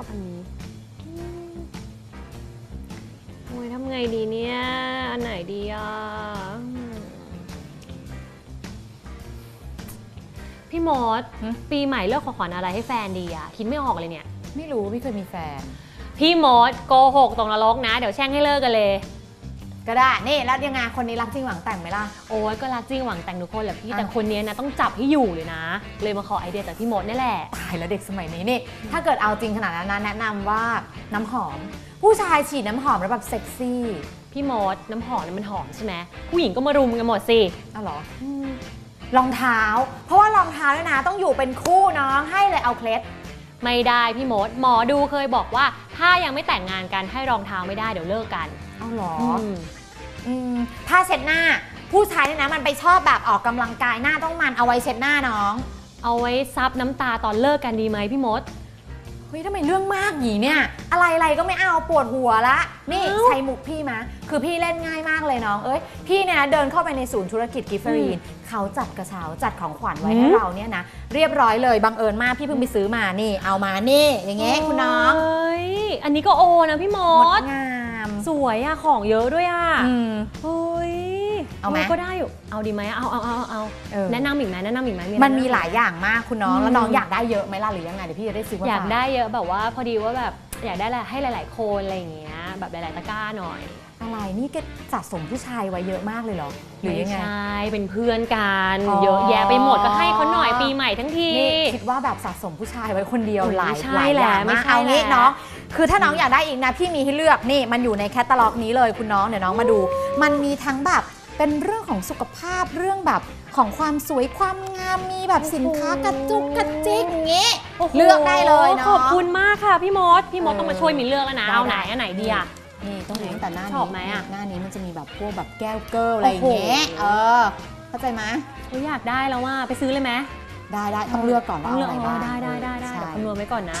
อบอันนี้โอ้ยทำไงดีเนี่ย อันไหนดีอะ พี่มดปีใหม่เลือกขอขอนอะไรให้แฟนดีอะ คิดไม่ออกเลยเนี่ย ไม่รู้ไม่เคยมีแฟน พี่มดโกหกตกนรกนะ เดี๋ยวแช่งให้เลิกกันเลย ก็ได้ นี่แล้วยังไงคนนี้รักจริงหวังแต่งไหมล่ะ โอ้ยก็รักจริงหวังแต่งทุกคนแหละพี่อะแต่คนเนี้ยนะต้องจับให้อยู่เลยนะ เลยมาขอไอเดียจากพี่มดนี่แหละ ตายแล้วเด็กสมัยนี้นี่ ถ้าเกิดเอาจริงขนาดนั้นนะแนะนำว่าน้ำหอม ผู้ชายฉีดน้ำหอมแล้วแบบเซ็กซี่พี่มดน้ำหอมเนี่ยมันหอมใช่ไหมผู้หญิงก็มารุมกันหมดสิเอาเหรอรองเท้า เพราะว่ารองเท้าเนี่ยนะต้องอยู่เป็นคู่น้องให้เลยเอาเคล็ด ไม่ได้พี่มดหมอดูเคยบอกว่า ถ้ายังไม่แต่งงานกันให้รองเท้าไม่ได้เดี๋ยวเลิกกัน เอาเหรอม อืมผ้าเช็ดหน้า ผู้ชายเนี่ยนะมันไปชอบแบบออกกำลังกายหน้าต้องมันเอาไว้เช็ดหน้าน้องเอาไว้ซับน้ำตาตอนเลิกกันดีไหมพี่มด เฮ้ยทำไมเรื่องมากหนีเนี่ย อะไรอะไรก็ไม่เอาปวดหัวละนี่เอ้าใช้มุกพี่มาคือพี่เล่นง่ายมากเลยน้องเอ้ยพี่เนี่ยนะเดินเข้าไปในศูนย์ธุรกิจกิฟเฟอรีนเขาจัดกระเช้าจัดของขวัญไว้อืมให้เราเนี่ยนะเรียบร้อยเลยบังเอิญมากพี่เพิ่งไปซื้อมานี่ เอามานี่อย่างเงี้ยคุณน้องเฮ้ยอันนี้ก็โอนะพี่มงดดงามส วยอะของเยอะด้วยอะอืม เฮ้ยเอาไหม ก็ได้อยู่ เอาดีไหมเอาเอาเอาเอาเออแนะนำอีกไหมแนะนำอีกไหมอะไรมันมีแะำหลายอย่างมากคุณน้องอืมแล้วน้องอยากได้เยอะไหมล่ะหรือยังไงเดี๋ยวพี่จะได้ซื้อมาอยากฝได้เยอะแบบว่าพอดีว่าแบบอยากได้ให้หลาย ๆ คนอะไรอย่างเงี้ยแบบหลาย ๆ ตะกร้าหน่อยอะไรนี่แกสะสมผู้ชายไว้เยอะมากเลยเหรอ หรือยังไงไม่ใช่เป็นเพื่อนกันอ๋อ เยอะแยะไปหมดก็ให้เขาหน่อยปีใหม่ทั้งที นี่คิดว่าแบบสะสมผู้ชายไว้คนเดียวโอ้ยหลายไม่ใช่หลายอย่างแหละไม่มากใช่เอางี้แหละ น้อง คือถ้าน้องอยากได้อีกนะพี่มีให้เลือกนี่มันอยู่ในแคตตาล็อกนี้เลยคุณน้องเดี๋ยวน้องมาดู มันมีทั้งแบบเป็นเรื่องของสุขภาพเรื่องแบบของความสวยความงามมีแบบสินค้ากระจุกกระจิกอย่างงี้โอ้โหเลือกได้เลยเนาะขอบคุณมากค่ะพี่มดพี่มดเออต้องมาช่วยมินเลือกแล้วนะได้เอาไหนได้อันไหนดีอะนี่ต้องดูตั้งแต่หน้าชนี้อบไหมอะหน้านี้มันจะมีแบบพวกแบบแก้วเกิลอะไรอย่างเงี้ยโอ้โหเออเข้าใจไหมโอ้ยอยากได้แล้วว่าไปซื้อเลยไหมได้ได้ต้องเลือกก่อนต้ว่าองเลือกเอาอะไรอ๋อบ้างได้ได้ได้ได้ใช่เดี๋ยวคำนวณไว้ก่อนนะ